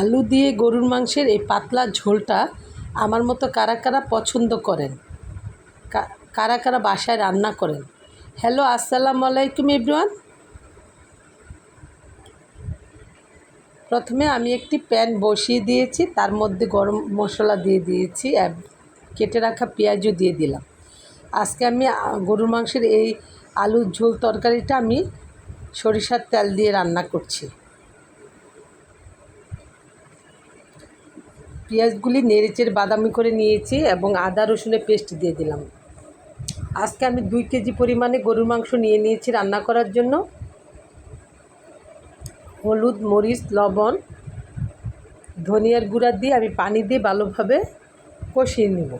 আলু দিয়ে গরুর মাংসের এই পাতলা ঝোলটা আমার মতো কারা কারা পছন্দ করেন? কারা কারা বাসায় রান্না করেন? হ্যালো, আসসালামু আলাইকুম এভরিওয়ান। প্রথমে আমি একটি প্যান বসিয়ে দিয়েছি, তার মধ্যে গরম মশলা দিয়ে দিয়েছি কেটে রাখা পেঁয়াজও দিয়ে দিলাম। আজকে আমি গরুর মাংসের এই আলুর ঝোল তরকারিটা আমি সরিষার তেল দিয়ে রান্না করছি। পেঁয়াজগুলি নেড়েচের বাদামি করে নিয়েছি এবং আদা রসুনের পেস্ট দিয়ে দিলাম। আজকে আমি দুই কেজি পরিমাণে গরুর মাংস নিয়ে নিয়েছি রান্না করার জন্য। হলুদ, মরিচ, লবণ, ধনিয়ার গুঁড়া দিয়ে আমি পানি দিয়ে ভালোভাবে কষিয়ে নেব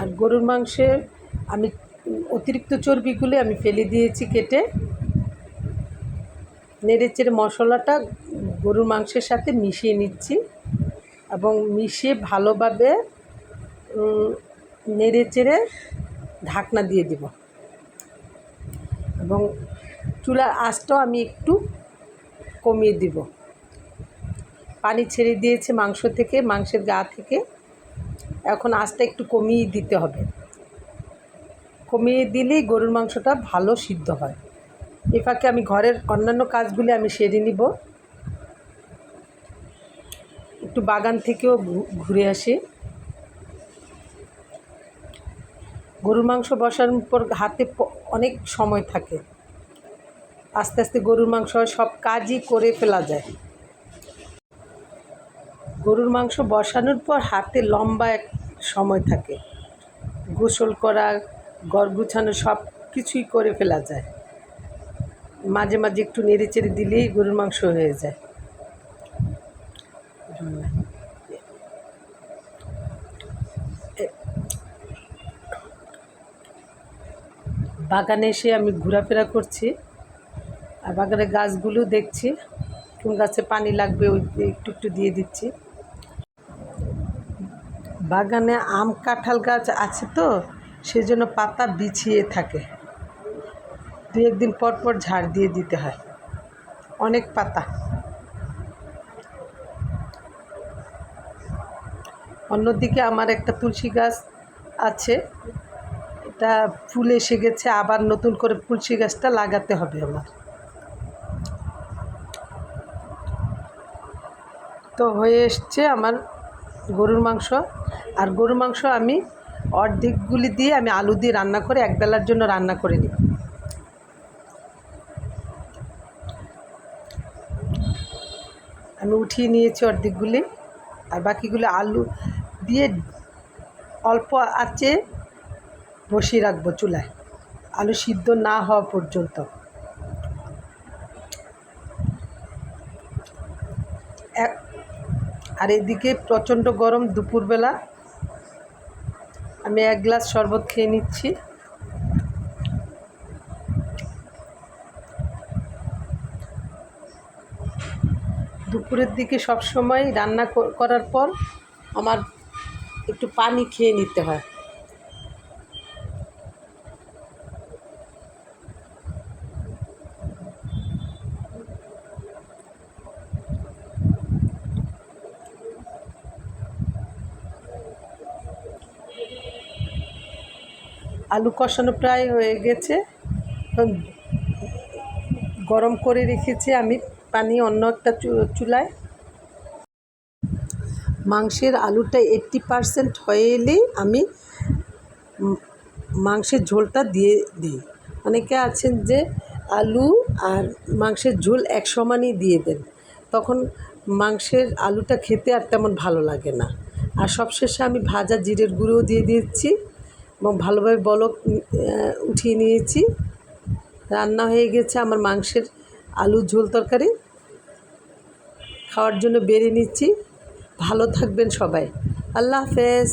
আর গরুর মাংসে আমি অতিরিক্ত চর্বিগুলি আমি ফেলে দিয়েছি কেটে। নেড়ে চেড়ে মশলাটা গরুর মাংসের সাথে মিশিয়ে নিচ্ছি এবং মিশিয়ে ভালোভাবে নেড়ে চেড়ে ঢাকনা দিয়ে দিব। এবং চুলার আঁচটাও আমি একটু কমিয়ে দিব। পানি ছেড়ে দিয়েছে মাংস থেকে, মাংসের গা থেকে। এখন আঁচটা একটু কমিয়ে দিতে হবে। কমিয়ে দিলেই গরুর মাংসটা ভালো সিদ্ধ হয়। এ ফাঁকে আমি ঘরের অন্যান্য কাজগুলি আমি সেরে নিব। একটু বাগান থেকেও ঘুরে আসি। গরুর মাংস বসানোর পর হাতে অনেক সময় থাকে। আস্তে আস্তে গরুর মাংস সব কাজই করে ফেলা যায়। গরুর মাংস বসানোর পর হাতে লম্বা এক সময় থাকে। গোসল করা, ঘর গুছানো সব কিছুই করে ফেলা যায়। মাঝে মাঝে একটু নেড়ে চেড়ে দিলেই গরুর মাংস হয়ে যায়। বাগানে এসে আমি ঘোরাফেরা করছি। আর বাগানের গাছগুলো দেখছি। কোন গাছে পানি লাগবে ওই একটু একটু দিয়ে দিচ্ছি। বাগানে আম কাঁঠাল গাছ আছে তো, সেজন্য পাতা বিছিয়ে থাকে। দু একদিন পর পর ঝাড় দিয়ে দিতে হয়। অনেক পাতা। অন্যদিকে আমার একটা তুলসী গাছ আছে। এটা ফুল এসে গেছে আবার নতুন করে তুলসী গাছটা লাগাতে হবে আমার। তো হয়ে এসছে আমার গরুর মাংস। আর গরুর মাংস আমি অর্ধেকগুলি দিয়ে আমি আলু দিয়ে রান্না করে একবেলার জন্য রান্না করে নিই। আমি উঠিয়ে নিয়েছি অর্ধেকগুলি আর বাকিগুলো আলু দিয়ে অল্প আঁচে বসিয়ে রাখব চুলায়। আলু সিদ্ধ না হওয়া পর্যন্ত। আর এদিকে প্রচণ্ড গরম দুপুরবেলা। আমি এক গ্লাস শরবত খেয়ে নিচ্ছি। দুপুরের দিকে সব সময় রান্না কর- করার পর আমার একটু পানি খেয়ে নিতে হয়। আলু কষানো প্রায় হয়ে গেছে। গরম করে রেখেছি আমি পানি অন্য একটা চুলায়। মাংসের আলুটা এইট্টি পারসেন্ট হয়ে এলেই আমি মাংসের ঝোলটা দিয়ে দিই। অনেকে আছেন যে আলু আর মাংসের ঝোল এক সমানই দিয়ে দেন। তখন মাংসের আলুটা খেতে আর তেমন ভালো লাগে না। আর সবশেষে আমি ভাজা জিরের গুঁড়োও দিয়ে দিচ্ছি। ভালোভাবে বলক উঠিয়ে নিয়েছি। রান্না হয়ে গেছে আমার মাংসের আলুর ঝোল তরকারি। খাওয়ার জন্য বেরিয়ে নিচ্ছি। ভালো থাকবেন সবাই। আল্লাহ হাফেজ।